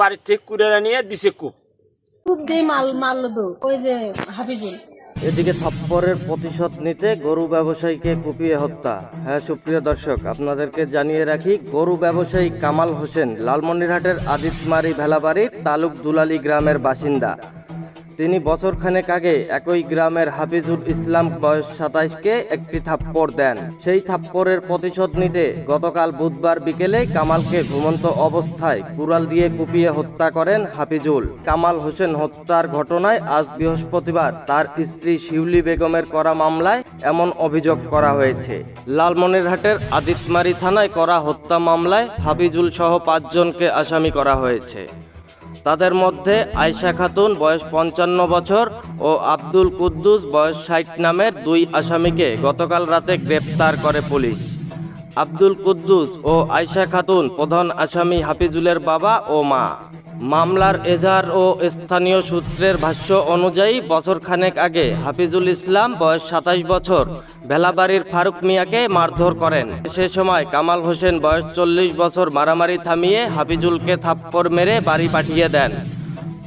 বাড়ির থেকে কুড়ে নিয়ে দিছে কূপ। কূপ দিয়ে মাল মারলো তো ওই যে হাফিজুল। এদিকে থাপ্পরের প্রতিশোধ নিতে গরু ব্যবসায়ীকে কুপিয়ে হত্যা। হ্যাঁ সুপ্রিয় দর্শক আপনাদেরকে জানিয়ে রাখি গরু ব্যবসায়ী কামাল হোসেন লালমনিরহাটের আদিতমারি ভেলাবাড়ির তালুক দুলালি গ্রামের বাসিন্দা। তিনি বছরখানেক আগে একই গ্রামের হাফিজুল ইসলাম বয়স সাতাইশকে একটি থাপ্পড় দেন। সেই থাপ্পড়ের প্রতিশোধ নিতে গতকাল বুধবার বিকেলে কামালকে ঘুমন্ত অবস্থায় কুড়াল দিয়ে কুপিয়ে হত্যা করেন হাফিজুল। কামাল হোসেন হত্যার ঘটনায় আজ বৃহস্পতিবার তার স্ত্রী শিউলি বেগমের করা মামলায় এমন অভিযোগ করা হয়েছে। লালমনিরহাটের আদিতমারি থানায় করা হত্যা মামলায় হাফিজুল সহ পাঁচজনকে আসামি করা হয়েছে। তাদের মধ্যে আয়শা খাতুন বয়স পঞ্চান্ন বছর ও আব্দুল কুদ্দুস বয়স ষাট নামের দুই আসামিকে গতকাল রাতে গ্রেপ্তার করে পুলিশ। আব্দুল কুদ্দুস ও আয়শা খাতুন প্রধান আসামি হাফিজুলের বাবা ও মা। মামলার এজাহার ও স্থানীয় সূত্রের ভাষ্য অনুযায়ী বছরখানেক আগে হাফিজুল ইসলাম বয়স সাতাশ বছর ভেলাবাড়ির ফারুক মিয়াকে মারধর করেন। সে সময় কামাল হোসেন বয়স চল্লিশ বছর মারামারি থামিয়ে হাফিজুলকে থাপ্পড় মেরে বাড়ি পাঠিয়ে দেন।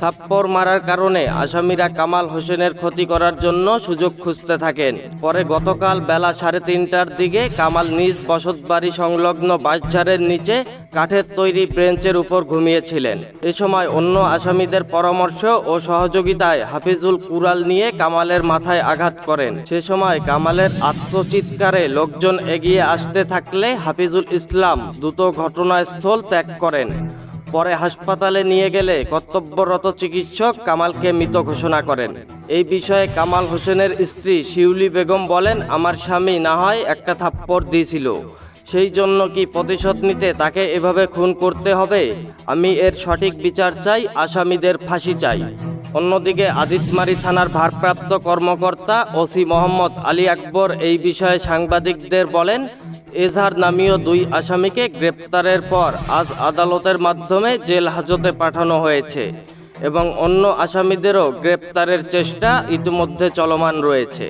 থাপ্পড় মারার কারণে আসামিরা কামাল হোসেনের ক্ষতি করার জন্য সুযোগ খুঁজতে থাকেন। পরে গতকাল বেলা সাড়ে তিনটার দিকে কামাল নিজ বসতবাড়ি সংলগ্ন বাঁশঝাড়ের নিচে কাঠের তৈরি বেঞ্চের উপর ঘুমিয়েছিলেন। এ সময় অন্য আসামিদের পরামর্শ ও সহযোগিতায় হাফিজুল কুরাল নিয়ে কামালের মাথায় আঘাত করেন। সে সময় কামালের আত্মচিৎকারে লোকজন এগিয়ে আসতে থাকলে হাফিজুল ইসলাম দ্রুত ঘটনাস্থল ত্যাগ করেন। পরে হাসপাতালে নিয়ে গেলে কর্তব্যরত চিকিৎসক কামালকে মৃত ঘোষণা করেন। এই বিষয়ে কামাল হোসেনের স্ত্রী শিউলি বেগম বলেন, আমার স্বামী না হয় একটা থাপ্পড় দিয়েছিল। সেই জন্য কি প্রতিশোধ নিতে তাকে এভাবে খুন করতে হবে? আমি এর সঠিক বিচার চাই, আসামিদের ফাঁসি চাই। অন্যদিকে আদিতমারি থানার ভারপ্রাপ্ত কর্মকর্তা ওসি মোহাম্মদ আলী আকবর এই বিষয়ে সাংবাদিকদের বলেন, এজহার নামীয় দুই আসামিকে গ্রেপ্তারের পর আজ আদালতের মাধ্যমে জেল হাজতে পাঠানো হয়েছে এবং অন্য আসামিদেরও গ্রেপ্তারের চেষ্টা ইতিমধ্যে চলমান রয়েছে।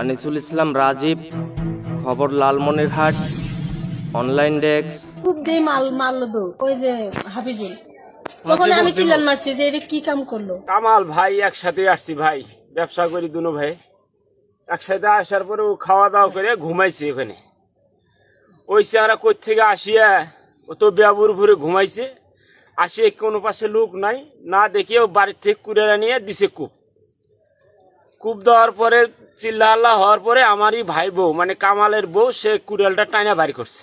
আনিসুল ইসলাম রাজীব, খবর লালমনিরহাট। অনলাইন ডেস্ক খুব দিয়ে মাল মারলো তো ওই যে হাফিজুল তখন আমি চিল্লান মারছি যে এটা কি কাম করল? কামাল ভাই একসাথে আসছি ভাই। ব্যবসা করি দুনো ভাই। একসাথে আসার পরে ও খাওয়া দাওয়া করে ঘুমাইছে ওখানে ওই চেহারা কই থেকে আসিয়া? ও তো বেবুর ভরে ঘুমাইছে। আসিয়ে কোনো পাশে লোক নাই। না দেখিয়ে ও বাড়ির থেকে কুড়ে নিয়ে দিছে কূপ। কূপ দেওয়ার পরে চিল্লা আল্লাহ হওয়ার পরে আমারই ভাই বউ মানে কামালের বউ, সে কুড়ালটা টাইনা বাড়ি করছে।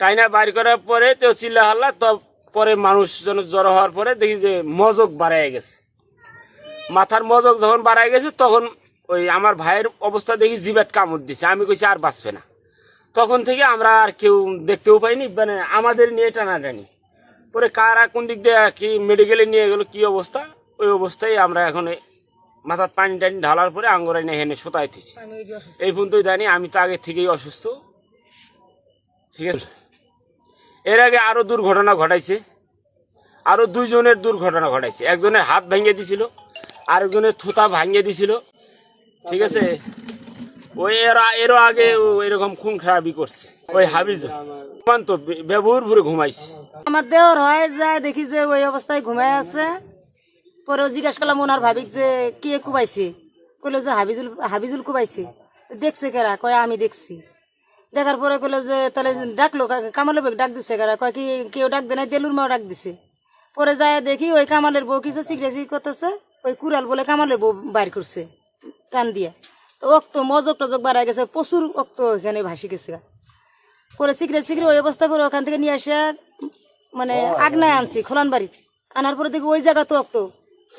টাইনা বাড়ি করার পরে তো চিল্লা হাল্লা পরে মানুষজন জড়ো হওয়ার পরে দেখি যে মজক বাড়ায় গেছে। মাথার মজক যখন বাড়ায় গেছে, তখন ওই আমার ভাইয়ের অবস্থা দেখি জিবাত কামড় দিছে। আমি কইছি, আর বাঁচবে না। তখন থেকে আমরা আর কেউ দেখতেও পাইনি মানে আমাদের নিয়ে টানাটানি। পরে কারা কোন দিক দিয়ে কি মেডিকেলে নিয়ে গেল, কি অবস্থা? ওই অবস্থায় আমরা এখন মাথার পানি টানি ঢালার পরে আঙ্গরাই নিয়ে হেনে সোতায় থেছি এই পর্যন্তই জানি আমি তো আগে থেকেই অসুস্থ। ঠিক আছে? এর আগে আরও দুর্ঘটনা ঘটাইছে। আরও দুইজনের দুর্ঘটনা ঘটাইছে। একজনের হাত ভেঙে দিছিল, আরেকজনের থুতা ভাঙিয়ে দিছিল। ঠিক আছে? ওই এরা, এরও আগে এরকম খুন খারাপি করছে। ওই হাবিজ তো ব্যবহার ভরে ঘুমাইছে। আমার দেওয়ার হয়, যায় দেখি যে ওই অবস্থায় ঘুমাই আছে। পরে জিজ্ঞাসা করলাম ওনার ভাবিক যে কে কুবাইছে? কইলো যে হাবিজুল হাবিজুল কুবাইছে। দেখছে কেরা? কয় আমি দেখছি। দেখার পরে কইলো যে তাহলে ডাকলো কামালের বউ ডাক দিছে কেরা? কয় কি কেউ ডাক দেয় না? দেলুর মাও ডাক দিছে। পরে যায় দেখি ওই কামালের বউ কিছু সিগরেসি করতেছে ওই কুড়াল বলে কামালের বউ বাইর করছে টান দিয়া। তো অক্ত মজক টজক বাড়ায় গেছে প্রচুর অক্ত এখানে ভাসি গেছে। পরে সিগারেট সিগারেট ওই অবস্থা করে ওখান থেকে নিয়ে আসে মানে আগনায় আনছি খোলান বাড়ি আনার পরে দেখি ওই জায়গা তো অক্ত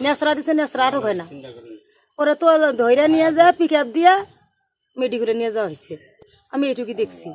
নেসরা দিছে আটক হয় না। পরে তো ধৈরা নিয়ে যায় পিক আপ দিয়া মেডিকেলে নিয়ে যাওয়া হয়েছে আমি এটুকুই দেখছি।